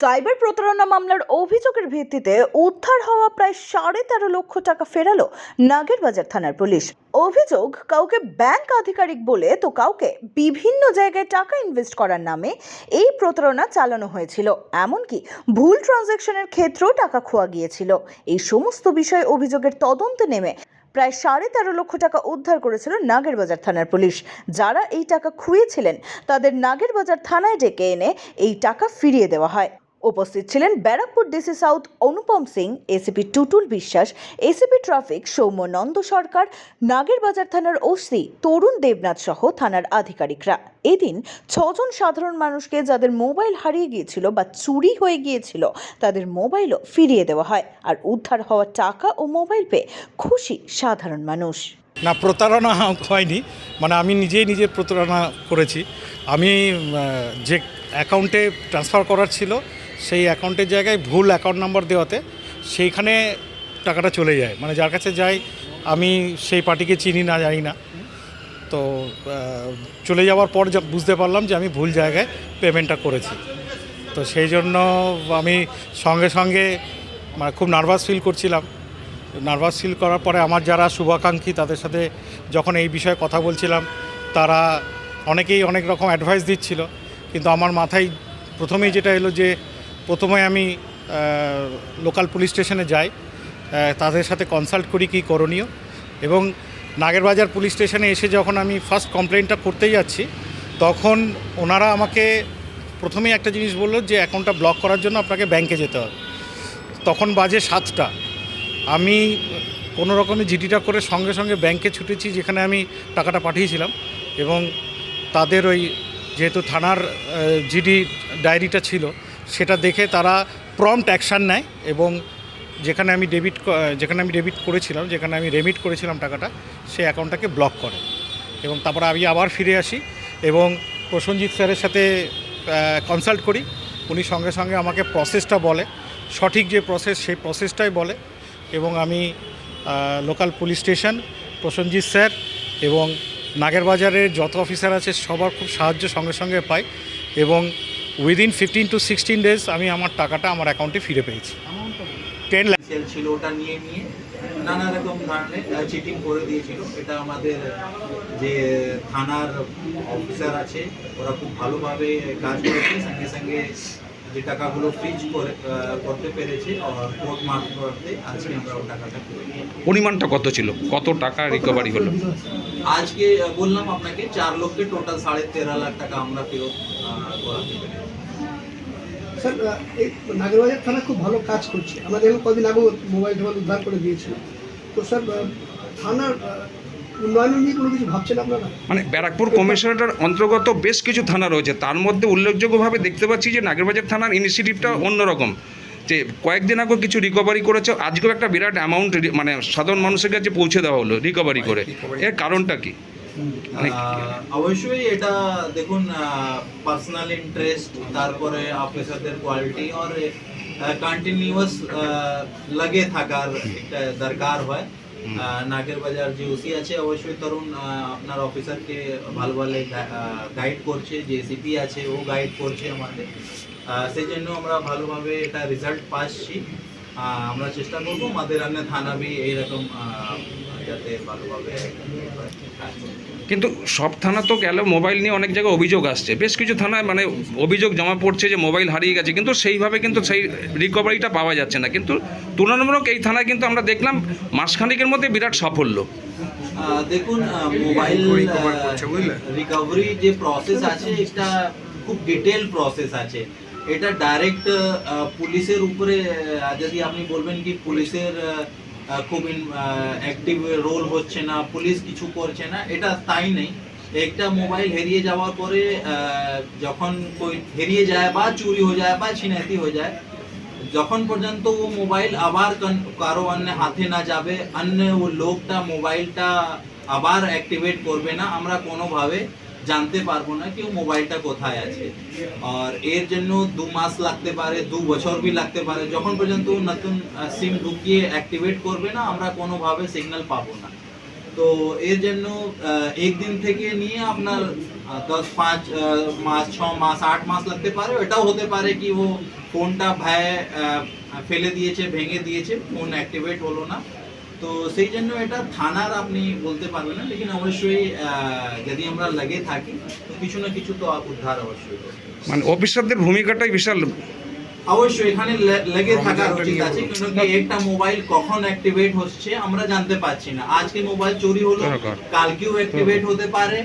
Cyber প্রতারণা মামলার অভিযোগের ভিত্তিতে উদ্ধার হওয়া প্রায় সাড়ে তেরো লক্ষ টাকা ফেরালো নাগেরবাজার থানার পুলিশ। অভিযোগ, কাউকে ব্যাংক আধিকারিক বলে তো কাউকে বিভিন্ন জায়গায় টাকা ইনভেস্ট করার নামে এই প্রতারণা চালানো হয়েছিল। এমনকি ভুল ট্রানজ্যাকশনের ক্ষেত্রেও টাকা খোয়া গিয়েছিল। এই সমস্ত বিষয়ে অভিযোগের তদন্তে নেমে প্রায় সাড়ে তেরো লক্ষ টাকা উদ্ধার করেছিল নাগেরবাজার থানার পুলিশ। যারা এই টাকা খুইয়েছিলেন তাদের নাগেরবাজার থানায় ডেকে এনে এই টাকা ফিরিয়ে দেওয়া হয়। উপস্থিত ছিলেন Barrackpore DC south Anupam Singh, ACP Tutul Biswas, ACP traffic Soumya Nanda Sarkar, Nagerbazar থানার ওসি তরুণ দেবনাথ সহ থানার আধিকারিকরা। এদিন ছজন সাধারণ মানুষকে যাদের মোবাইল হারিয়ে গিয়েছিল বা চুরি হয়ে গিয়েছিল, তাদের মোবাইলও ফিরিয়ে দেওয়া হয় আর উদ্ধার হওয়া টাকা ও মোবাইল পেয়ে খুশি সাধারণ মানুষ। না, প্রতারণা হয়নি। মানে আমি নিজেই নিজে প্রতারণা করেছি। আমি যে অ্যাকাউন্টে ট্রান্সফার করার ছিল সেই অ্যাকাউন্টের জায়গায় ভুল অ্যাকাউন্ট নাম্বার দেওয়াতে সেইখানে টাকাটা চলে যায়। মানে যার কাছে যাই, আমি সেই পার্টিকে চিনি না, জানি না। তো চলে যাওয়ার পর বুঝতে পারলাম যে আমি ভুল জায়গায় পেমেন্টটা করেছি। তো সেই জন্য আমি সঙ্গে সঙ্গে মানে খুব নার্ভাস ফিল করছিলাম। নার্ভাস ফিল করার পরে আমার যারা শুভাকাঙ্ক্ষী, তাদের সাথে যখন এই বিষয়ে কথা বলছিলাম, তারা অনেকেই অনেক রকম অ্যাডভাইস দিচ্ছিল। কিন্তু আমার মাথায় প্রথমেই যেটা এলো যে প্রথমে আমি লোকাল পুলিশ স্টেশনে যাই তাদের সাথে কনসাল্ট করি কী করণীয়। এবং নাগেরবাজার পুলিশ স্টেশনে এসে যখন আমি ফার্স্ট কমপ্লেনটা করতে যাচ্ছি, তখন ওনারা আমাকে প্রথমেই একটা জিনিস বলল যে অ্যাকাউন্টটা ব্লক করার জন্য আপনাকে ব্যাংকে যেতে হবে। তখন বাজে সাতটা। আমি কোনো রকমে জিডিটা করে সঙ্গে সঙ্গে ব্যাংকে ছুটেছি, যেখানে আমি টাকাটা পাঠিয়েছিলাম। এবং তাদের ওই যেহেতু থানার জিডি ডায়েরিটা ছিল সেটা দেখে তারা প্রম্পট অ্যাকশান নেয় এবং যেখানে আমি ডেবিট যেখানে আমি ডেবিট করেছিলাম, যেখানে আমি রেমিট করেছিলাম টাকাটা, সেই অ্যাকাউন্টটাকে ব্লক করে। এবং তারপরে আমি আবার ফিরে আসি এবং প্রসেনজিৎ স্যারের সাথে কনসাল্ট করি। উনি সঙ্গে সঙ্গে আমাকে প্রসেসটা বলে। সঠিক যে প্রসেস সেই প্রসেসটাই বলে। এবং আমি local police station Prosenjit sir এবং নাগেরবাজারের যত অফিসার আছে, সবার খুব সাহায্য সঙ্গে সঙ্গে পাই। এবং within fifteen to sixteen days আমি আমার টাকাটা আমার অ্যাকাউন্টে ফিরে পেয়েছি। টেন সেল ছিল ওটা নিয়ে নিয়ে নানা রকম ধরনের চিটিং করে দিয়েছিল। এটা আমাদের যে থানার অফিসার আছে ওরা খুব ভালোভাবে কাজ করেছে। সঙ্গে সঙ্গে যে টাকাগুলো ফ্রিজ করে করতে পেরেছে আর কোর্ট মার্ক করতে আজকে আমরা ও টাকাটা পরিমাণটা কত ছিল? কত টাকা রিকভারি হলো? আজকে বললাম আপনাকে চার লক্ষে টোটাল সাড়ে তেরো লাখ টাকা আমরা ফেরত করাতে পেরেছি। স্যার নাগরবাজার থানা খুব ভালো কাজ করছে। আমরা দেখলাম কদিন আগেও মোবাইল টোবাইল উদ্ধার করে দিয়েছিল। তো স্যার থানার মানে ব্যারাকপুর কমিশনারের অন্তর্গত বেশ কিছু থানা রয়েছে। তার মধ্যে উল্লেখযোগ্যভাবে দেখতে পাচ্ছি যে নাগেরবাজার থানার ইনিশিয়েটিভটা অন্যরকম। যে কয়েকদিন আগে কিছু রিকভারি করেছে। আজকেও একটা বিরাট অ্যামাউন্ট মানে সাধারণ মানুষের কাছে পৌঁছে দেওয়া হলো রিকভারি করে। এর কারণটা কি? অবশ্যই এটা দেখুন পার্সোনাল ইন্টারেস্ট তারপরে অফিসারদের কোয়ালিটি আর কন্টিনিউয়াস লাগে থাকার একটা দরকার হয়। নাগের বাজার যে ওসি আছে অবশ্যই তরুণ আপনার অফিসারকে ভালো ভালো গাইড করছে যে সিপি আছে ও গাইড করছে আমাদের। সেই জন্য আমরা ভালোভাবে এটা রেজাল্ট পাচ্ছি। আহ, আমরা চেষ্টা করব আমাদের অন্য থানা বি এইরকম যাতে ভালোভাবে কিন্তু সব থানা তো গেল মোবাইল নিয়ে অনেক জায়গায় অভিযোগ আসছে। বেশ কিছু থানায় মানে অভিযোগ জমা পড়ছে যে মোবাইল হারিয়ে গেছে কিন্তু সেইভাবে কিন্তু সেই রিকভারিটা পাওয়া যাচ্ছে না। কিন্তু তুলনামূলক এই থানায় কিন্তু আমরা দেখলাম মাসখানিকের মধ্যে বিরাট সাফল্য। দেখুন মোবাইল রিকভারি যে প্রসেস আছে এটা খুব ডিটেল প্রসেস আছে। এটা ডাইরেক্ট পুলিশের উপরে যদি আপনি বলবেন কি পুলিশের খুব অ্যাক্টিভ রোল হচ্ছে না পুলিশ কিছু করছে না, এটা তাই নেই। একটা মোবাইল হারিয়ে যাওয়ার পরে যখন কই হারিয়ে যায় বা চুরি হয়ে যায় বা ছিনাতি হয়ে যায়, যখন পর্যন্ত ও মোবাইল আবার কারও অন্য হাতে না যাবে, অন্য ও লোকটা মোবাইলটা আবার অ্যাক্টিভেট করবে না, আমরা কোনোভাবে জানতে পারব না কি ও মোবাইলটা কোথায় আছে। আর এর জন্য দু মাস লাগতে পারে দু বছর বি লাগতে পারে। যখন পর্যন্ত নতুন সিম ঢুকিয়ে অ্যাক্টিভেট করবে না আমরা কোনোভাবে সিগন্যাল পাবো না। তো এর জন্য একদিন থেকে নিয়ে আপনার দশ পাঁচ মাস ছ মাস আট মাস লাগতে পারে। এটাও হতে পারে কি ও ফোনটা আহ, ফেলে দিয়েছে ভেঙে দিয়েছে ফোন অ্যাক্টিভেট হলো না। তো সেই জন্য এটা থানার আপনি বলতে পারবেন না লেকিন অবশ্যই যদি আমরা লাগে থাকি তো কিছু না কিছু তো উদ্ধার অবশ্যই মানে অফিসারদের ভূমিকাটাই বিশাল অবশ্যই এখানে লেগে থাকার উচিত আছে কারণ কি একটা মোবাইল কখন অ্যাক্টিভেট হচ্ছে আমরা জানতে পারছি না। আজকে মোবাইল চুরি হলো কালকেও অ্যাক্টিভেট হতে পারে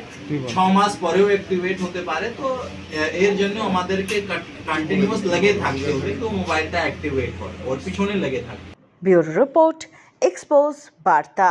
ছ মাস পরেও অ্যাক্টিভেট হতে পারে তো এর জন্য আমাদেরকে কন্টিনিউয়াস লেগে থাকতে হবে তো মোবাইলটা অ্যাক্টিভেট করে ওর পিছনে লেগে থাকবে ব্যুরো রিপোর্ট এক্সপোজ বার্তা।